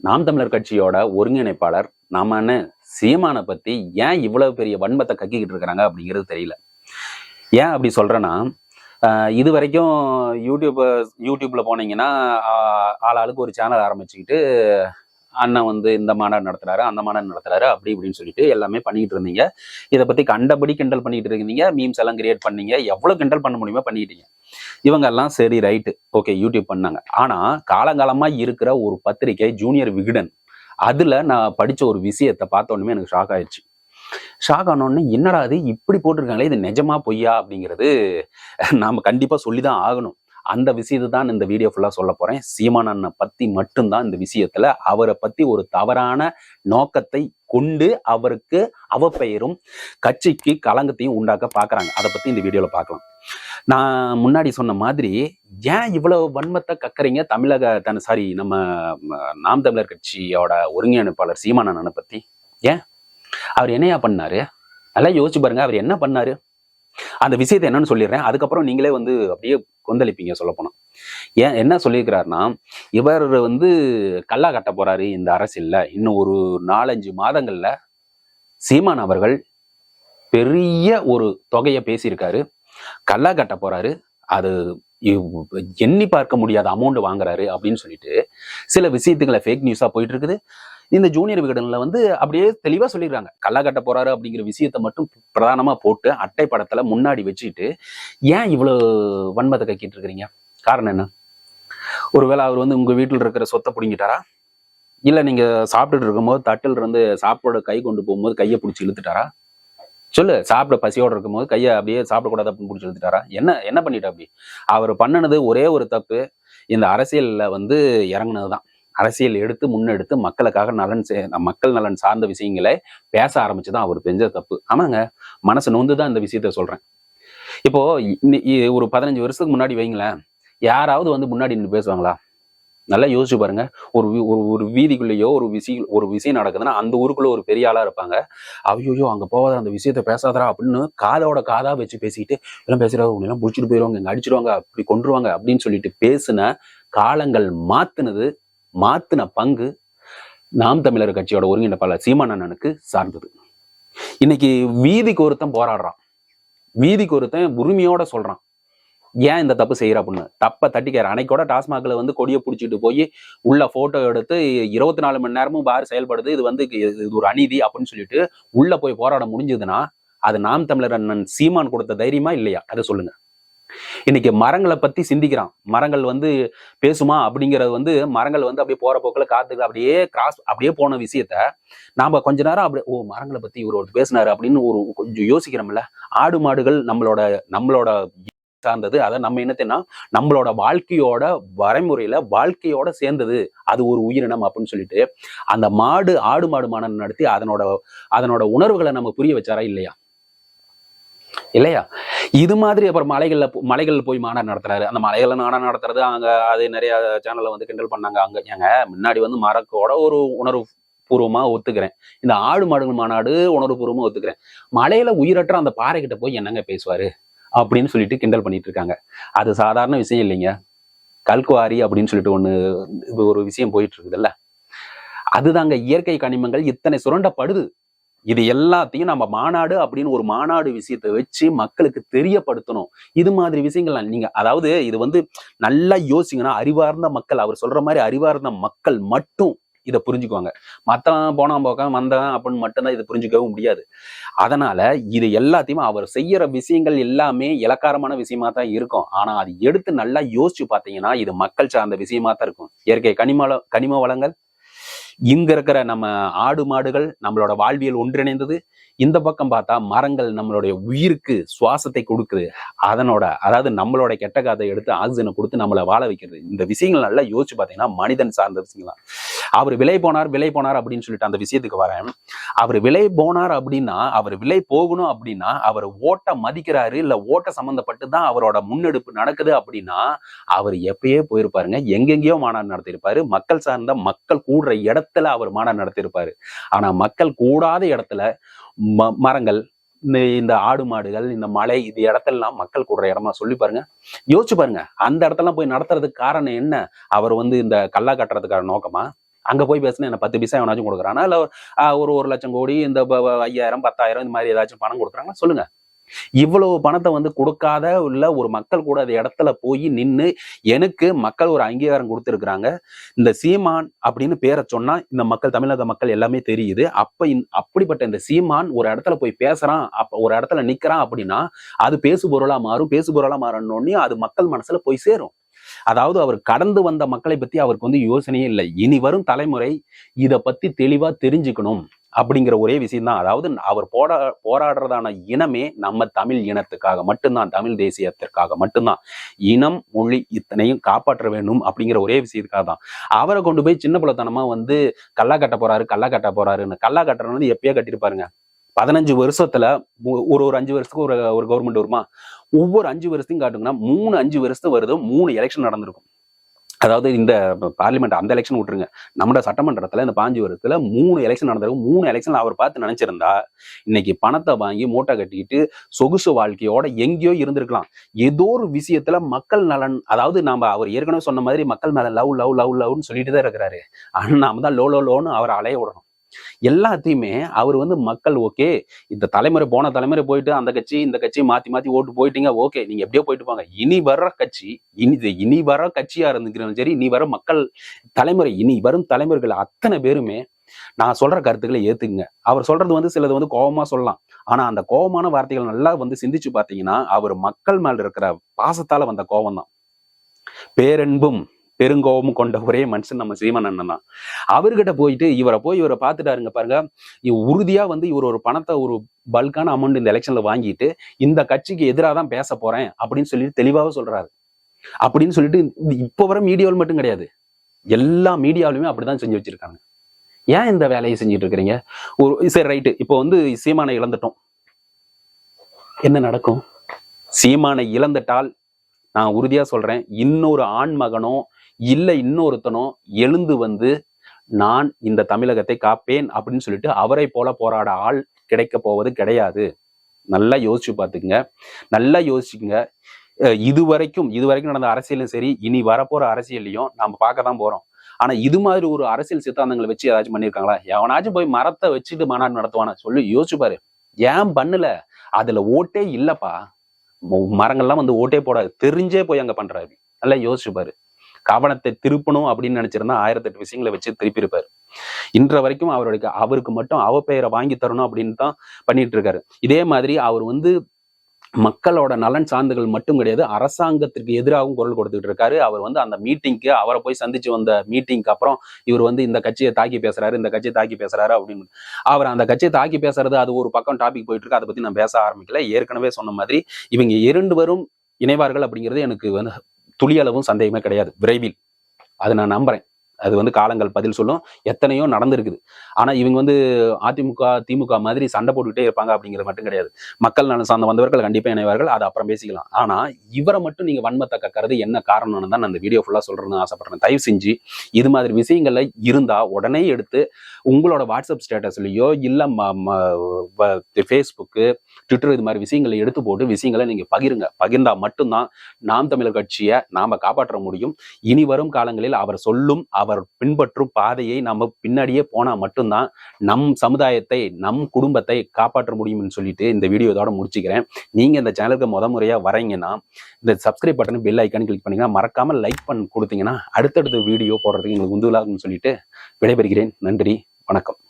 நாம் தமிழர் கட்சியோட ஒருங்கிணைப்பாளர் நாமன்னு சீமானை பத்தி ஏன் இவ்வளவு பெரிய வன்மத்தை கக்கிக்கிட்டு இருக்கிறாங்க அப்படிங்கிறது தெரியல. ஏன் அப்படி சொல்றேன்னா ஆஹ் இது வரைக்கும் யூடியூப் யூடியூப்ல போனீங்கன்னா ஆளாளுக்கு ஒரு சேனல் ஆரம்பிச்சுக்கிட்டு அண்ணன் வந்து இந்த மாநாடு நடத்துறாரு அந்த மாநாடு நடத்துறாரு அப்படி இப்படின்னு சொல்லிட்டு எல்லாமே பண்ணிட்டு இருந்தீங்க. இதை பத்தி கண்டபடி கிண்டல் பண்ணிட்டு இருந்தீங்க மீம்ஸ் எல்லாம் கிரியேட் பண்ணீங்க எவ்வளவு கிண்டல் பண்ண முடியுமோ பண்ணிக்கிட்டீங்க. இவங்க எல்லாம் சரி ரைட்டு ஓகே யூடியூப் பண்ணாங்க. ஆனா காலங்காலமா இருக்கிற ஒரு பத்திரிகை ஜூனியர் விகடன் அதுல நான் படிச்ச ஒரு விஷயத்தை பார்த்த எனக்கு ஷாக் ஆயிடுச்சு. ஷாக் ஆனோடனே என்னடா அது இப்படி போட்டிருக்காங்களே இது நிஜமா பொய்யா? அப்படிங்கிறது நாம கண்டிப்பா சொல்லிதான் ஆகணும். அந்த விஷயத்தை தான் இந்த வீடியோ ஃபுல்லாக சொல்ல போகிறேன் சீமான் அண்ணனை பற்றி மட்டும்தான் இந்த விஷயத்தில் அவரை பற்றி ஒரு தவறான நோக்கத்தை கொண்டு அவருக்கு அவ பெயரும் கட்சிக்கு களங்கத்தையும் உண்டாக்க பார்க்குறாங்க அதை பற்றி இந்த வீடியோவில் பார்க்கலாம். நான் முன்னாடி சொன்ன மாதிரி ஏன் இவ்வளவு வன்மத்தை கக்கறீங்க? தமிழக தன் சாரி நம்ம நாம் தமிழர் கட்சியோட ஒருங்கிணைப்பாளர் சீமான அண்ணனை பற்றி ஏன்? அவர் என்னையா பண்ணாரு? நல்லா யோசிச்சு பாருங்க. அவர் என்ன பண்ணாரு? அந்த விஷயத்தை என்னன்னு சொல்லிடுறேன். அதுக்கப்புறம் நீங்களே வந்து அப்படியே கொந்தளிப்பீங்க சொல்லப்போனால் ஏன் என்ன சொல்லியிருக்கிறாருன்னா இவர் வந்து கல்லா கட்ட போறாரு இந்த அரசியல்ல. இன்னும் ஒரு நாலஞ்சு மாதங்கள்ல சீமான் அவர்கள் பெரிய ஒரு தொகையை பேசியிருக்காரு. கல்லா கட்ட போறாரு. அது எண்ணி பார்க்க முடியாத அமௌண்ட் வாங்குறாரு அப்படின்னு சொல்லிட்டு சில விஷயத்துங்களை ஃபேக் நியூஸா போயிட்டு இருக்குது. இந்த ஜூனியர் விகடனில் வந்து அப்படியே தெளிவாக சொல்லிடுறாங்க. கல்லா கட்ட போறாரு அப்படிங்கிற விஷயத்தை மட்டும் பிரதானமாக போட்டு அட்டை படத்தில் முன்னாடி வச்சுட்டு ஏன் இவ்வளவு வன்மத்தை கக்கிட்டு இருக்கிறீங்க? காரணம் என்ன? ஒருவேளை அவர் வந்து உங்கள் வீட்டில் இருக்கிற சொத்தை பிடிங்கிட்டாரா? இல்லை நீங்கள் சாப்பிட்டுட்டு இருக்கும்போது தட்டில் இருந்து சாப்பிட கை கொண்டு போகும்போது கையை பிடிச்சி இழுத்துட்டாரா? சொல்லு சாப்பிட பசியோடு இருக்கும்போது கையை அப்படியே சாப்பிடக்கூடாது அப்படின்னு பிடிச்சி இழுத்துட்டாரா? என்ன என்ன பண்ணிட்டா அப்படி? அவர் பண்ணினது ஒரே ஒரு தப்பு. இந்த அரசியலில் வந்து இறங்குனதுதான். அரசியல் எடுத்து முன்னெடுத்து மக்களுக்காக நலன் மக்கள் நலன் சார்ந்த விஷயங்களை பேச ஆரம்பிச்சுதான் அவர் பெஞ்ச தப்பு. ஆமாங்க. மனசு நொந்து தான் இந்த விஷயத்த சொல்றேன். இப்போ ஒரு பதினஞ்சு வருஷத்துக்கு முன்னாடி வைங்களேன் யாராவது வந்து முன்னாடி நின்று பேசுவாங்களா? நல்லா யோசிச்சு பாருங்க. ஒரு ஒரு ஒரு வீதிக்குள்ளேயோ ஒரு விஷயம் ஒரு விஷயம் நடக்குதுன்னா அந்த ஊருக்குள்ள ஒரு பெரிய ஆளா இருப்பாங்க. ஐயோ அங்க போகாத அந்த விஷயத்த பேசாதடா அப்படின்னு காதோட காதா வச்சு பேசிக்கிட்டு எல்லாம் பேசுறாங்க உன்னை எல்லாம் பிடிச்சிட்டு போயிருவாங்க இங்க அடிச்சிருவாங்க அப்படி கொண்டுருவாங்க அப்படின்னு சொல்லிட்டு பேசின காலங்கள் மாத்துனது மாத்தின பங்கு நாம் தமிழர் கட்சியோட ஒருங்கிணைப்பாளர் சீமான் அண்ணனுக்கு சார்ந்தது. இன்னைக்கு வீதிக்கு ஒருத்தன் போராடுறான். வீதிக்கு ஒருத்தன் உரிமையோட சொல்றான். ஏன் இந்த தப்பு செய்யற அப்படின்னு? தப்பை தட்டிக்கிற அன்னைக்கோட டாஸ்மாக்ல வந்து கொடியை பிடிச்சிட்டு போய் உள்ள போட்டோ எடுத்து இருபத்தி நாலு மணி நேரமும் பார் செயல்படுது. இது வந்து இது ஒரு அநீதி அப்படின்னு சொல்லிட்டு உள்ள போய் போராட முடிஞ்சதுன்னா அது நாம் தமிழர் அண்ணன் சீமான் கொடுத்த தைரியமா இல்லையா? அதை சொல்லுங்க. இன்னைக்கு மரங்களை பத்தி சிந்திக்கிறான். மரங்கள் வந்து பேசுமா அப்படிங்கறது வந்து மரங்கள் வந்து அப்படியே போற போக்குல காத்துக்கு அப்படியே கிராஸ் அப்படியே போன விஷயத்த நாம கொஞ்ச நேரம் அப்படியே ஓ மரங்களை பத்தி இவர் ஒருத்தர் பேசினாரு அப்படின்னு ஒரு கொஞ்சம் யோசிக்கிறோம்ல. ஆடு மாடுகள் நம்மளோட நம்மளோட சார்ந்தது. அதை நம்ம என்னத்தைன்னா நம்மளோட வாழ்க்கையோட வரைமுறையில வாழ்க்கையோட சேர்ந்தது. அது ஒரு உயிரினம் அப்படின்னு சொல்லிட்டு அந்த மாடு ஆடு மாடு மானம் நடத்தி அதனோட அதனோட உணர்வுகளை நம்ம புரிய வச்சாரா இல்லையா? இல்லையா? இது மாதிரி அப்புறம் மலைகள்ல மலைகளில் மலைகள்ல போய் மாநாடு நடத்துறாரு. அந்த மலைகள்ல நாடா நடத்துறது அங்க அது நிறைய சேனல்ல வந்து கிண்டல் பண்ணாங்க. அங்க ஏங்க முன்னாடி வந்து மரக்கோட ஒரு உணர்வு பூர்வமா ஒத்துக்கிறேன். இந்த ஆடு மாடுகள் மாநாடு உணர்வு பூர்வமாக ஒத்துக்கிறேன். மலையில உயிரற்ற அந்த பாறை கிட்ட போய் என்னங்க பேசுவாரு? அப்படின்னு சொல்லிட்டு கிண்டல் பண்ணிட்டு இருக்காங்க. அது சாதாரண விஷயம் இல்லைங்க. கல்குவாரி அப்படின்னு சொல்லிட்டு ஒண்ணு ஒரு விஷயம் போயிட்டு இருக்குதுல்ல. அதுதாங்க இயற்கை கனிமங்கள் இத்தனை சுரண்டப்படுது. இது எல்லாத்தையும் நம்ம மாநாடு அப்படின்னு ஒரு மாநாடு விஷயத்தை வச்சு மக்களுக்கு தெரியப்படுத்தணும். இது மாதிரி விஷயங்கள் நீங்க அதாவது இது வந்து நல்லா யோசிங்கன்னா அறிவார்ந்த மக்கள் அவர் சொல்ற மாதிரி அறிவார்ந்த மக்கள் மட்டும் இதை புரிஞ்சுக்குவாங்க. மற்றவன் போனா போக்க வந்தவன் அப்படின்னு மட்டும்தான் இதை புரிஞ்சுக்கவும் முடியாது. அதனால இது எல்லாத்தையுமே அவர் செய்யற விஷயங்கள் எல்லாமே இலக்காரமான விஷயமா தான் இருக்கும். ஆனா அது எடுத்து நல்லா யோசிச்சு பார்த்தீங்கன்னா இது மக்கள் சார்ந்த விஷயமா தான் இருக்கும். இயற்கை கனிம கனிம வளங்கள் இங்க இருக்கிற நம்ம ஆடு மாடுகள் நம்மளோட வாழ்வியல் ஒன்றிணைந்தது. இந்த பக்கம் பார்த்தா மரங்கள் நம்மளுடைய உயிருக்கு சுவாசத்தை கொடுக்குது. அதனோட அதாவது நம்மளோட கெட்ட காதை எடுத்து ஆக்சிஜனை கொடுத்து நம்மளை வாழ வைக்கிறது. இந்த விஷயங்கள் நல்லா யோசிச்சு பார்த்தீங்கன்னா மனிதன் சார்ந்த விஷயங்கள் தான். அவர் விலை போனார் விலை போனார் அப்படின்னு சொல்லிட்டு அந்த விஷயத்துக்கு வரேன். அவர் விலை போனார் அப்படின்னா அவர் விலை போகணும் அப்படின்னா அவர் ஓட்ட மதிக்கிறாரு இல்ல ஓட்ட சம்பந்தப்பட்டு தான் அவரோட முன்னெடுப்பு நடக்குது அப்படின்னா அவர் எப்பயே போயிருப்பாருங்க. எங்கெங்கேயோ மாநாடு நடத்தியிருப்பாரு. மக்கள் சார்ந்த மக்கள் கூடுற இடத்த இடத்துல அவர் மாநாடு நடத்தியிருப்பாரு. ஆனா மக்கள் கூடாத இடத்துல ம- மரங்கள் இந்த ஆடு மாடுகள் இந்த மலை இது இடத்தெல்லாம் மக்கள் கூடுற இடமா சொல்லி பாருங்க. யோசிச்சு பாருங்க அந்த இடத்தெல்லாம் போய் நடத்துறதுக்கு காரணம் என்ன? அவர் வந்து இந்த கல்லா கட்டுறதுக்கான நோக்கமா? அங்க போய் பேசினா என்ன பத்து பைசா எவனாச்சும் கொடுக்குறானா? இல்ல ஒரு ஒரு லட்சம் கோடி இந்த ஐயாயிரம் பத்தாயிரம் இந்த மாதிரி ஏதாச்சும் பணம் கொடுக்குறாங்களா? சொல்லுங்க. இவ்வளவு பணத்தை வந்து கொடுக்காத உள்ள ஒரு மக்கள் கூட அந்த இடத்துல போய் நின்னு எனக்கு மக்கள் ஒரு அங்கீகாரம் கொடுத்துருக்குறாங்க. இந்த சீமான் அப்படின்னு பேரை சொன்னா இந்த மக்கள் தமிழக மக்கள் எல்லாமே தெரியுது. அப்ப அப்படிப்பட்ட இந்த சீமான் ஒரு இடத்துல போய் பேசுறான் அப்ப ஒரு இடத்துல நிக்கிறான் அப்படின்னா அது பேசு பொருளா மாறும் பேசு பொருளா மாறணும்னே அது மக்கள் மனசுல போய் சேரும். அதாவது அவர் கடந்து வந்த மக்களை பத்தி அவருக்கு வந்து யோசனையே இல்லை. இனி வரும் தலைமுறை இத பத்தி தெளிவா தெரிஞ்சுக்கணும். அப்படிங்கிற ஒரே விஷயம்தான். அதாவது அவர் போரா போராடுறதான இனமே நம்ம தமிழ் இனத்துக்காக மட்டும்தான் தமிழ் தேசியத்திற்காக மட்டும்தான். இனம் மொழி இத்தனையும் காப்பாற்ற வேண்டும் அப்படிங்கிற ஒரே விஷயத்துக்காக தான். அவரை கொண்டு போய் சின்ன பிள்ளைத்தனமா வந்து கல்லா கட்ட போறாரு கல்லா கட்ட போறாருன்னு. கல்லா கட்டுறது வந்து எப்பயோ கட்டிருப்பாருங்க பதினஞ்சு வருஷத்துல ஒரு ஒரு அஞ்சு வருஷத்துக்கு ஒரு ஒரு கவர்மெண்ட் வருமா? ஒவ்வொரு அஞ்சு வருஷத்தையும் காட்டுங்கன்னா மூணு அஞ்சு வருஷத்துக்கு வருது மூணு எலெக்ஷன் நடந்திருக்கும். அதாவது இந்த பார்லிமெண்ட் அந்த எலெக்ஷன் விட்டுருங்க. நம்ம சட்டமன்றத்தில் இந்த பாஞ்சு வருஷத்துல மூணு எலெக்ஷன் நடந்திருக்கும் மூணு எலெக்ஷன் அவர் பார்த்து நினைச்சிருந்தா இன்னைக்கு பணத்தை வாங்கி மூட்டை கட்டிக்கிட்டு சொகுசு வாழ்க்கையோட எங்கேயோ இருந்திருக்கலாம். ஏதோ ஒரு விஷயத்துல மக்கள் நலன் அதாவது நம்ம அவர் ஏற்கனவே சொன்ன மாதிரி மக்கள் மேல லவ் லவ் லவ் லவ்னு சொல்லிட்டு தான் இருக்கிறாரு. ஆனால் நாம தான் லோ லோ லோன்னு அவரை அலைய விடணும் எல்லாத்தையுமே அவர் வந்து மக்கள் ஓகே இந்த தலைமுறை போன தலைமுறை போயிட்டு அந்த கட்சி இந்த கட்சி மாத்தி மாத்தி ஓட்டு போயிட்டீங்க ஓகே நீங்க எப்படியோ போயிட்டு போங்க. இனி வர்ற கட்சி இனி இனி வர கட்சியா இருந்துக்கிறோம் சரி இனி வர மக்கள் தலைமுறை இனி வரும் தலைமுறைகள் அத்தனை பேருமே நான் சொல்ற கருத்துக்களை ஏத்துக்குங்க. அவர் சொல்றது வந்து சிலது வந்து கோபமா சொல்லலாம். ஆனா அந்த கோபமான வார்த்தைகள் நல்லா வந்து சிந்திச்சு பார்த்தீங்கன்னா அவர் மக்கள் மேல இருக்கிற பாசத்தால வந்த கோபம் தான் பேரன்பும் பெருங்கோபம் கொண்ட ஒரே மனுஷன் நம்ம சீமன் அண்ணன் தான். அவர்கிட்ட போயிட்டு இவரை போய் இவரை பார்த்துட்டாருங்க பாருங்க. உறுதியா வந்து இவர் ஒரு பணத்தை ஒரு பல்கான அமௌண்ட் இந்த எலெக்ஷன்ல வாங்கிட்டு இந்த கட்சிக்கு எதிராக தான் பேச போறேன் அப்படின்னு சொல்லிட்டு தெளிவாக சொல்றாரு. அப்படின்னு சொல்லிட்டு இப்போ வர மீடியாவில் மட்டும் கிடையாது. எல்லா மீடியாவிலுமே அப்படிதான் செஞ்சு வச்சிருக்காங்க. ஏன் இந்த வேலையை செஞ்சுட்டு இருக்கிறீங்க? ஒரு சரி ரைட்டு இப்போ வந்து சீமானை இழந்துட்டோம். என்ன நடக்கும்? சீமானை இழந்துட்டால் நான் உறுதியா சொல்றேன். இன்னொரு ஆண் மகனோ இல்லை இன்னொருத்தனும் எழுந்து வந்து நான் இந்த தமிழகத்தை காப்பேன் அப்படின்னு சொல்லிட்டு அவரை போல போராட ஆள் கிடைக்க போவது கிடையாது. நல்லா யோசிச்சு பார்த்துக்குங்க. நல்லா யோசிச்சுங்க இதுவரைக்கும் இது வரைக்கும் இது வரைக்கும் நடந்த அரசியலும் சரி இனி வரப்போற அரசியல்லையும் நம்ம பார்க்க தான் போறோம். ஆனா இது மாதிரி ஒரு அரசியல் சித்தாந்தங்களை வச்சு ஏதாச்சும் பண்ணியிருக்காங்களா? எவனாச்சும் போய் மரத்தை வச்சுட்டு மாநாடு நடத்துவானா? சொல்லி யோசிச்சுப்பாரு ஏன் பண்ணல? அதுல ஓட்டே இல்லப்பா. மரங்கள்லாம் வந்து ஓட்டே போடாது. தெரிஞ்சே போய் அங்க பண்றாரு. நல்லா யோசிச்சுப்பாரு கவனத்தை திருப்பணும் அப்படின்னு நினைச்சிருந்தா ஆயிரத்தெட்டு விஷயங்களை வச்சு திருப்பி இருப்பாரு இன்ற வரைக்கும் அவருடைய அவருக்கு மட்டும் அவ பெயரை வாங்கி தரணும் அப்படின்னு தான் பண்ணிட்டு இருக்காரு இதே மாதிரி அவர் வந்து மக்களோட நலன் சார்ந்துகள் மட்டும் கிடையாது அரசாங்கத்திற்கு எதிராகவும் குரல் கொடுத்துட்டு இருக்காரு. அவர் வந்து அந்த மீட்டிங்க்கு அவரை போய் சந்திச்சு வந்த மீட்டிங்க்கு அப்புறம் இவர் வந்து இந்த கட்சியை தாக்கி பேசுறாரு இந்த கட்சியை தாக்கி பேசுறாரு அப்படின்னு. அவர் அந்த கட்சியை தாக்கி பேசுறது அது ஒரு பக்கம் டாபிக் போயிட்டு இருக்கு. அதை பத்தி நான் பேச ஆரம்பிக்கல. ஏற்கனவே சொன்ன மாதிரி இவங்க இரண்டு வரும் இணைவார்கள் அப்படிங்கிறது எனக்கு வந்து துளியளவும் சந்தேகமே கிடையாது. விரைவில். அதை நான் நம்புறேன். அது வந்து காலங்கள் பதில் சொல்லும் எத்தனையோ நடந்திருக்குது. ஆனா இவங்க வந்து அதிமுக திமுக மாதிரி சண்டை போட்டுக்கிட்டே இருப்பாங்க அப்படிங்கிறது மட்டும் கிடையாது. மக்கள் நலன் சார்ந்த வந்தவர்கள் கண்டிப்பாக இணைவார்கள் அதை அப்புறம் பேசிக்கலாம். ஆனா இவரை மட்டும் நீங்க வன்மத்தை கக்கறது என்ன காரணம்னு தான் நான் அந்த வீடியோ ஃபுல்லா சொல்கிறேன்னு ஆசைப்பட்றேன். தயவு செஞ்சு இது மாதிரி விஷயங்கள்ல இருந்தால் உடனே எடுத்து உங்களோட வாட்ஸ்அப் ஸ்டேட்டஸ்லையோ இல்லை ஃபேஸ்புக்கு ட்விட்டர் இது மாதிரி விஷயங்களை எடுத்து போட்டு விஷயங்களை நீங்க பகிருங்க. பகிர்ந்தா மட்டும்தான் நாம் தமிழர் கட்சியை நாம் காப்பாற்ற முடியும். இனி வரும் காலங்களில் அவர் சொல்லும் அவர் பின்பற்றும் பாதையை நம்ம பின்னாடியே போனால் மட்டும்தான் நம் சமுதாயத்தை நம் குடும்பத்தை காப்பாற்ற முடியும்னு சொல்லிட்டு இந்த வீடியோ இதோட முடிச்சுக்கிறேன். நீங்கள் இந்த சேனலுக்கு முத முறையாக வரீங்கன்னா இந்த subscribe button bell icon click பண்ணிங்கன்னா மறக்காமல் லைக் பண்ணி கொடுத்தீங்கன்னா அடுத்தடுத்த வீடியோ போடுறதுக்கு எங்களுக்கு உந்துலாகும்னு சொல்லிட்டு விடைபெறுகிறேன். நன்றி வணக்கம்.